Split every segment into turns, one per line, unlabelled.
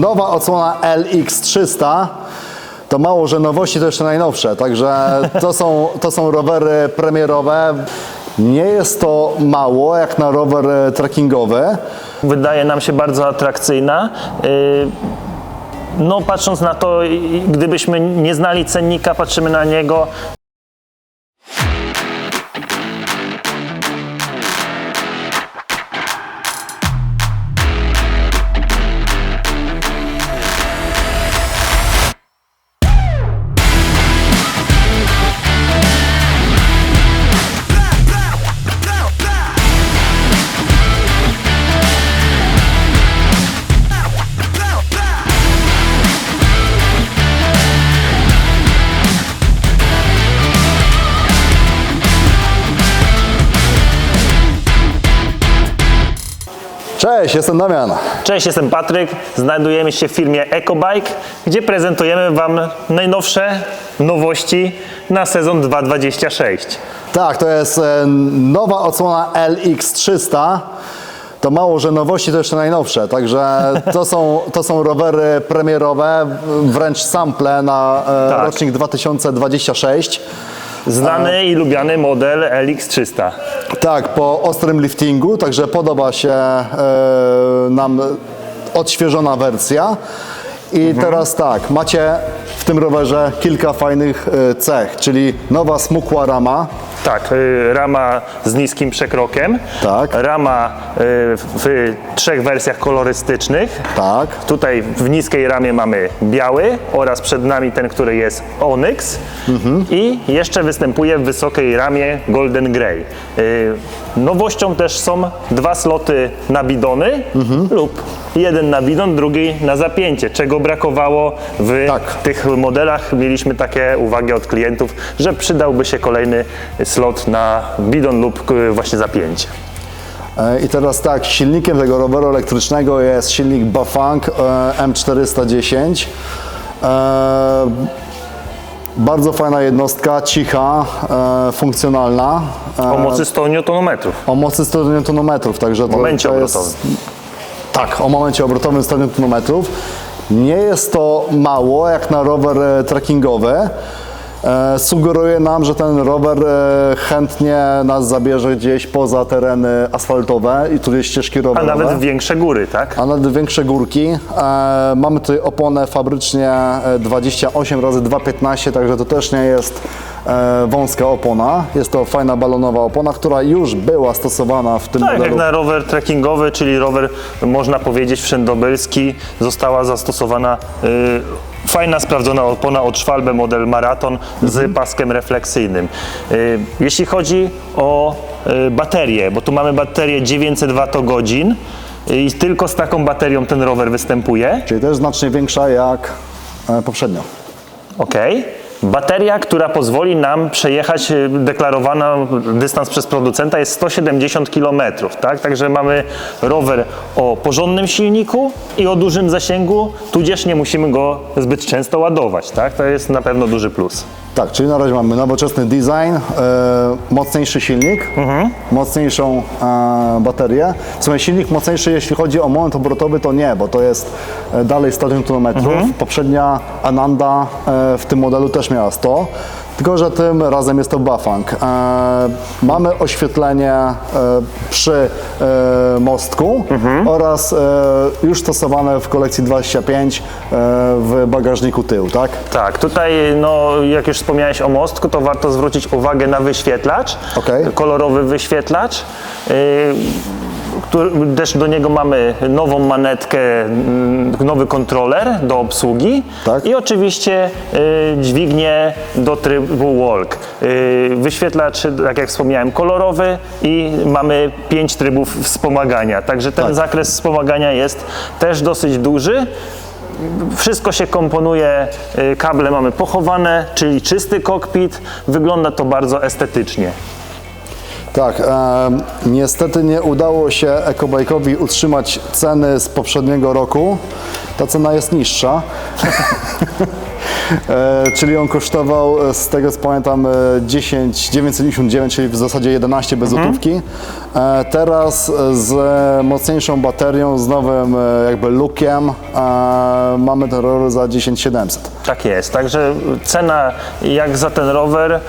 Nowa odsłona LX300 to mało, że nowości to jeszcze najnowsze, także to są, to są rowery premierowe. Nie jest to mało jak na rower trekkingowy.
wydaje nam się bardzo atrakcyjna. Yy, No, patrząc na to, gdybyśmy nie znali cennika, patrzymy na niego,
Cześć, jestem Damian.
Cześć, jestem Patryk. Znajdujemy się w firmie EcoBike, gdzie prezentujemy Wam najnowsze nowości na sezon 2026.
Tak, to jest e, nowa odsłona LX300. To mało, że nowości to jeszcze najnowsze, także to są, to są rowery premierowe, wręcz sample na e,
Tak.
rocznik 2026.
Znany i lubiany model LX300.
Tak, po ostrym liftingu, także podoba się e, nam odświeżona wersja. I teraz tak, macie w tym rowerze kilka fajnych e, cech, czyli nowa smukła rama,
Tak, y, rama z niskim przekrokiem.
Tak.
Rama y, w trzech wersjach kolorystycznych.
tak,
Tutaj w niskiej ramie mamy biały oraz przed nami ten, który jest Onyx i jeszcze występuje w wysokiej ramie Golden Grey. Y, Nowością też są dwa sloty na bidony lub jeden na bidon, drugi na zapięcie, czego brakowało w
Tak.
tych modelach. Mieliśmy takie uwagi od klientów, że przydałby się kolejny slot na bidon lub y, właśnie zapięcie.
E, I teraz tak, silnikiem tego roweru elektrycznego jest silnik Bafang e, M410. E, Bardzo fajna jednostka, cicha, e, funkcjonalna. e,
O mocy 100 Nm.
O mocy 100 Nm, także to,
W momencie
to
obrotowym.
jest, Tak, o momencie obrotowym 100 Nm. Nie jest to mało jak na rower trekkingowy. E, sugeruje nam, że ten rower e, chętnie nas zabierze gdzieś poza tereny asfaltowe i tu jest ścieżki
A
rowerowe.
nawet większe góry, tak?
A nawet większe górki. E, mamy tutaj oponę fabrycznie e, 28 razy 2,15, także to też nie jest wąska opona. Jest to fajna balonowa opona, która już była stosowana w tym
Tak, jak
modelu.
na rower trekkingowy, czyli rower, można powiedzieć, wszędobylski, została zastosowana y, fajna, sprawdzona opona od Schwalbe model Marathon z paskiem refleksyjnym. Y, jeśli chodzi o y, baterię, bo tu mamy baterię 900 Wh i tylko z taką baterią ten rower występuje.
Czyli też znacznie większa jak e, poprzednio.
Ok. Bateria, która pozwoli nam przejechać y, deklarowany dystans przez producenta jest 170 km, tak? Także mamy rower o porządnym silniku i o dużym zasięgu, tudzież nie musimy go zbyt często ładować, tak? To jest na pewno duży plus.
Tak, czyli na razie mamy nowoczesny design, e, mocniejszy silnik, mocniejszą e, baterię. W sumie silnik mocniejszy, jeśli chodzi o moment obrotowy, to nie, bo to jest e, dalej 100 Nm. Poprzednia Ananda e, w tym modelu też miała 100, tylko że tym razem jest to Bafang. E, mamy oświetlenie e, przy e, mostku oraz e, już stosowane w kolekcji 25 e, w bagażniku tyłu, tak?
Tak, tutaj no, jak już wspomniałeś o mostku, to warto zwrócić uwagę na wyświetlacz,
Okej.
kolorowy wyświetlacz. Który, też do niego mamy nową manetkę, mm, nowy kontroler do obsługi
Tak.
i oczywiście y, dźwignię do trybu walk. Y, wyświetlacz, tak jak wspomniałem, kolorowy i mamy pięć trybów wspomagania. Także ten
Tak.
zakres wspomagania jest też dosyć duży. Wszystko się komponuje, y, kable mamy pochowane, czyli czysty kokpit. Wygląda to bardzo estetycznie.
Tak, e, niestety nie udało się Ecobike'owi utrzymać ceny z poprzedniego roku. Ta cena jest niższa. E, czyli on kosztował, e, z tego co pamiętam, e, 10 999, czyli w zasadzie 11 bez złotówki. E, teraz e, z mocniejszą baterią, z nowym e, jakby lookiem e, mamy ten rower za 10 700.
Tak jest, także cena jak za ten rower y,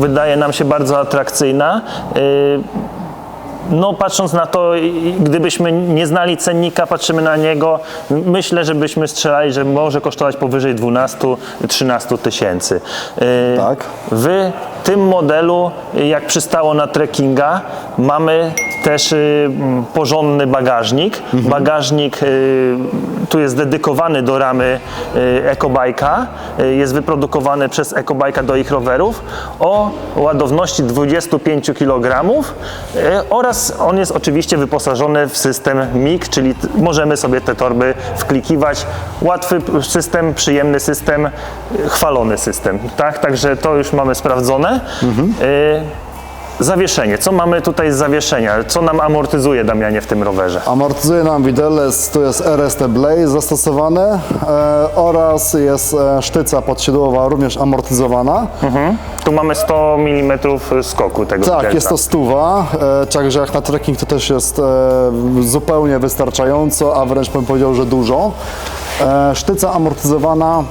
wydaje nam się bardzo atrakcyjna. Y, no patrząc na to, gdybyśmy nie znali cennika, patrzymy na niego, myślę, że byśmy strzelali, że może kosztować powyżej 12-13 tysięcy. Y,
Tak.
W tym modelu, jak przystało na trekkinga, mamy też y, porządny bagażnik. Bagażnik y, tu jest dedykowany do ramy y, Ecobike'a. Y, jest wyprodukowany przez Ecobike'a do ich rowerów o ładowności 25 kg y, oraz on jest oczywiście wyposażony w system MIG, czyli t- możemy sobie te torby wklikiwać. Łatwy p- system, przyjemny system, y, chwalony system. Tak? Także to już mamy sprawdzone. Y, Zawieszenie. Co mamy tutaj z zawieszenia? Co nam amortyzuje, Damianie, w tym rowerze?
Amortyzuje nam widelec, tu jest RST Blaze zastosowany e, oraz jest e, sztyca podsiodłowa również amortyzowana.
Tu mamy 100 mm skoku tego
Tak,
widelca.
jest to stuwa, e, także jak na trekking to też jest e, zupełnie wystarczająco, a wręcz bym powiedział, że dużo. E, sztyca amortyzowana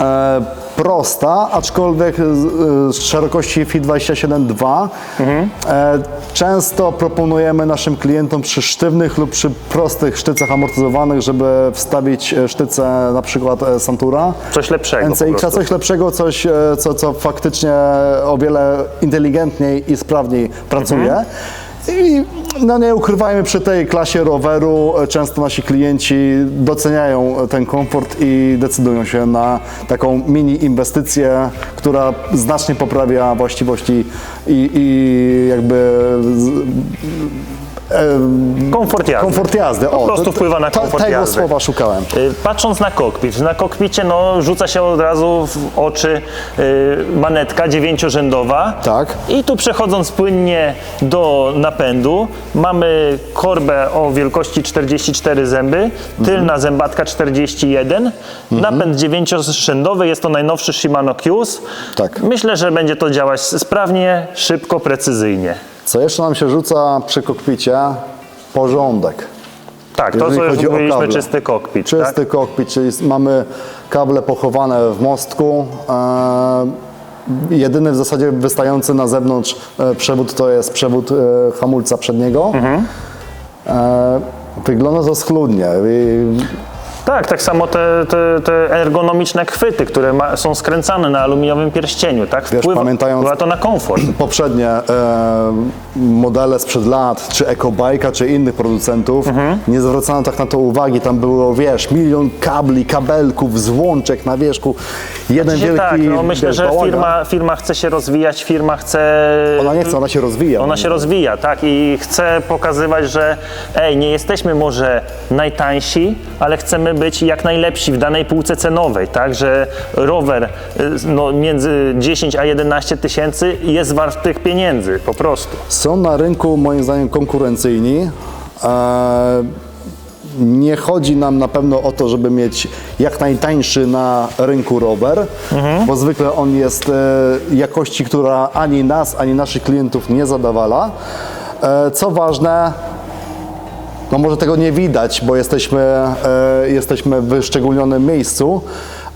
e, prosta, aczkolwiek z, e, z szerokości FI 27.2. E, często proponujemy naszym klientom przy sztywnych lub przy prostych sztycach amortyzowanych, żeby wstawić e, sztycę na przykład e, Santura.
Coś lepszego
NCX, coś lepszego, coś, e, co, co faktycznie o wiele inteligentniej i sprawniej pracuje. I no nie ukrywajmy, przy tej klasie roweru e, często nasi klienci doceniają ten komfort i decydują się na taką mini inwestycję, która znacznie poprawia właściwości i, i jakby z,
Komfort jazdy.
komfort jazdy.
Po prostu wpływa na komfort
Tego
jazdy.
słowa szukałem.
Y, Patrząc na kokpit, na kokpicie no, rzuca się od razu w oczy y, manetka dziewięciorzędowa.
Tak.
I tu przechodząc płynnie do napędu, mamy korbę o wielkości 44 zęby, tylna zębatka 41, napęd dziewięciorzędowy, jest to najnowszy Shimano Qs.
Tak.
Myślę, że będzie to działać sprawnie, szybko, precyzyjnie.
Co jeszcze nam się rzuca przy kokpicie? Porządek.
Tak, to
Jeżeli
co już mówiliśmy, czysty kokpit.
Czysty
tak?
kokpit, czyli mamy kable pochowane w mostku. E, jedyny w zasadzie wystający na zewnątrz e, przewód to jest przewód e, hamulca przedniego.
Mhm.
Wygląda to schludnie.
Tak, tak samo te, te, te ergonomiczne chwyty, które ma, są skręcane na aluminiowym pierścieniu, tak?
Wiesz, pamiętając-
wpływa to na komfort.
poprzednie e, modele sprzed lat, czy Ecobike'a, czy innych producentów,
Mhm.
nie zwracano tak na to uwagi. Tam było, wiesz, milion kabli, kabelków, złączek na wierzchu. Jeden
Znaczy,
wielki
tak, no myślę,
wiesz,
że
bałagan.
firma, firma chce się rozwijać, firma chce...
Ona nie chce, ona się rozwija.
Ona się rozwija, tak, i chce pokazywać, że ej, nie jesteśmy może najtańsi, ale chcemy być jak najlepsi w danej półce cenowej, tak, że rower y, no, między 10 a 11 tysięcy jest wart tych pieniędzy, po prostu.
Są na rynku moim zdaniem konkurencyjni. E, nie chodzi nam na pewno o to, żeby mieć jak najtańszy na rynku rower, bo zwykle on jest e, jakości, która ani nas, ani naszych klientów nie zadawala. E, co ważne, no może tego nie widać, bo jesteśmy, e, jesteśmy w wyszczególnionym miejscu,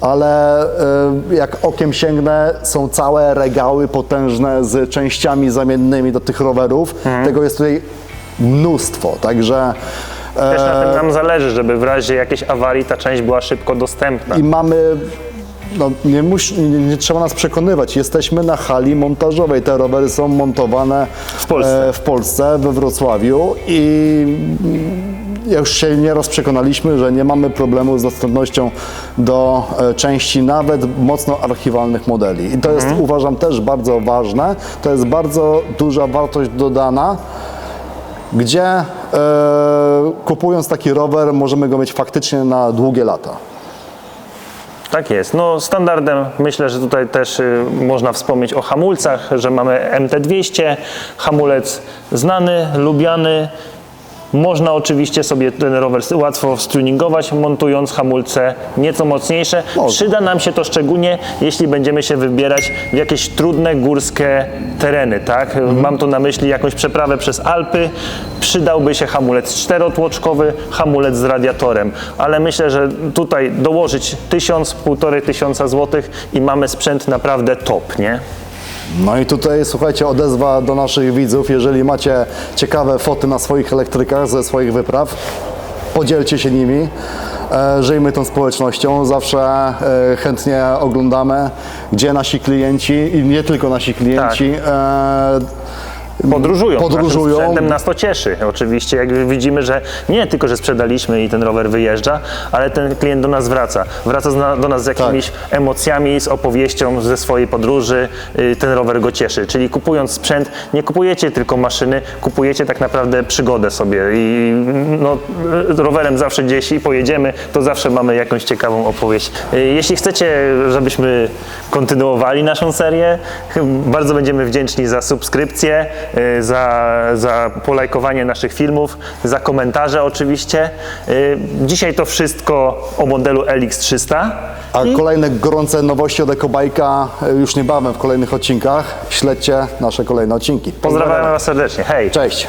ale e, jak okiem sięgnę, są całe regały potężne z częściami zamiennymi do tych rowerów. Tego jest tutaj mnóstwo, także
Też na
e,
tym nam zależy, żeby w razie jakiejś awarii ta część była szybko dostępna.
i mamy no, nie, musi, nie, nie trzeba nas przekonywać. Jesteśmy na hali montażowej. Te rowery są montowane
W Polsce.
e, w Polsce, we Wrocławiu i już się nieraz przekonaliśmy, że nie mamy problemu z dostępnością do e, części nawet mocno archiwalnych modeli. I to jest uważam też bardzo ważne. To jest bardzo duża wartość dodana gdzie e, kupując taki rower możemy go mieć faktycznie na długie lata.
Tak jest. No, standardem myślę, że tutaj też y, można wspomnieć o hamulcach, że mamy MT200, hamulec znany, lubiany. Można oczywiście sobie ten rower łatwo stuningować, montując hamulce nieco mocniejsze.
Można.
Przyda nam się to szczególnie, jeśli będziemy się wybierać w jakieś trudne górskie tereny, tak? Mam tu na myśli jakąś przeprawę przez Alpy. Przydałby się hamulec czterotłoczkowy, hamulec z radiatorem, ale myślę, że tutaj dołożyć tysiąc, półtorej tysiąca złotych i mamy sprzęt naprawdę top, nie?
No i tutaj słuchajcie, odezwa do naszych widzów. Jeżeli macie ciekawe foty na swoich elektrykach ze swoich wypraw, podzielcie się nimi. E, Żyjmy tą społecznością, zawsze e, chętnie oglądamy, gdzie nasi klienci i nie tylko nasi klienci e,
podróżują.
Podróżują.
Naszym sprzętem nas to cieszy. Oczywiście, jak widzimy, że nie tylko, że sprzedaliśmy i ten rower wyjeżdża, ale ten klient do nas wraca. Wraca do nas z jakimiś
Tak.
emocjami, z opowieścią ze swojej podróży. y, Ten rower go cieszy. Czyli kupując sprzęt, nie kupujecie tylko maszyny, kupujecie tak naprawdę przygodę sobie. I no, rowerem zawsze gdzieś i pojedziemy, to zawsze mamy jakąś ciekawą opowieść. Y, Jeśli chcecie, żebyśmy kontynuowali naszą serię, bardzo będziemy wdzięczni za subskrypcję, za, za polajkowanie naszych filmów, za komentarze oczywiście. Y, Dzisiaj to wszystko o modelu LX300.
A kolejne gorące nowości od Ekobajka e, już niebawem w kolejnych odcinkach. Śledźcie nasze kolejne odcinki.
Pozdrawiam Was serdecznie. Hej!
Cześć!